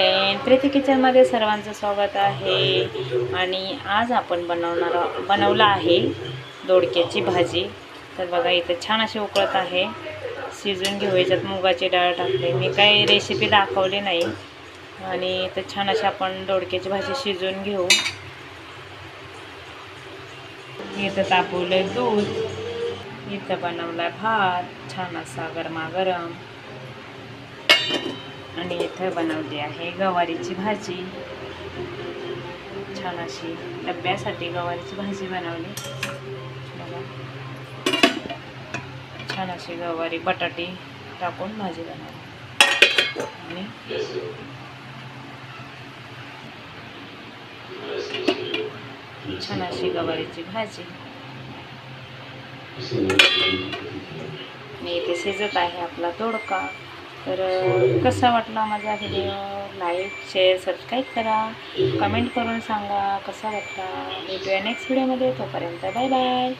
Friend Preeti किचनमध्ये सर्वांचं स्वागत आहे. आणि आज आपण बनवणार बनवलं आहे दोडक्याची भाजी. तर बघा इथं छान अशी उकळत आहे. शिजून घेऊ याच्यात मुगाची डाळ टाकते. मी काही रेसिपी दाखवली नाही. आणि इथं छान अशी आपण दोडक्याची भाजी शिजवून घेऊ. इथं तापवलं दूध. इथं बनवला भात. छान असा गरमागरम. आणि इथं बनवली आहे गवारीची भाजी. छान अशी डब्यासाठी गवारीची भाजी बनवली. बघा. छान अशी गवारी बटाटे टाकून भाजी बनवली. आणि छान अशी गवारीची भाजी. मी इथे शिजत आहे आपला तोडका. तर कसा वाटला माझा व्हिडिओ लाईक शेअर सबस्क्राईब करा. कमेंट करून सांगा कसा वाटला? भेटूया नेक्स्ट व्हिडिओमध्ये तोपर्यंत बाय बाय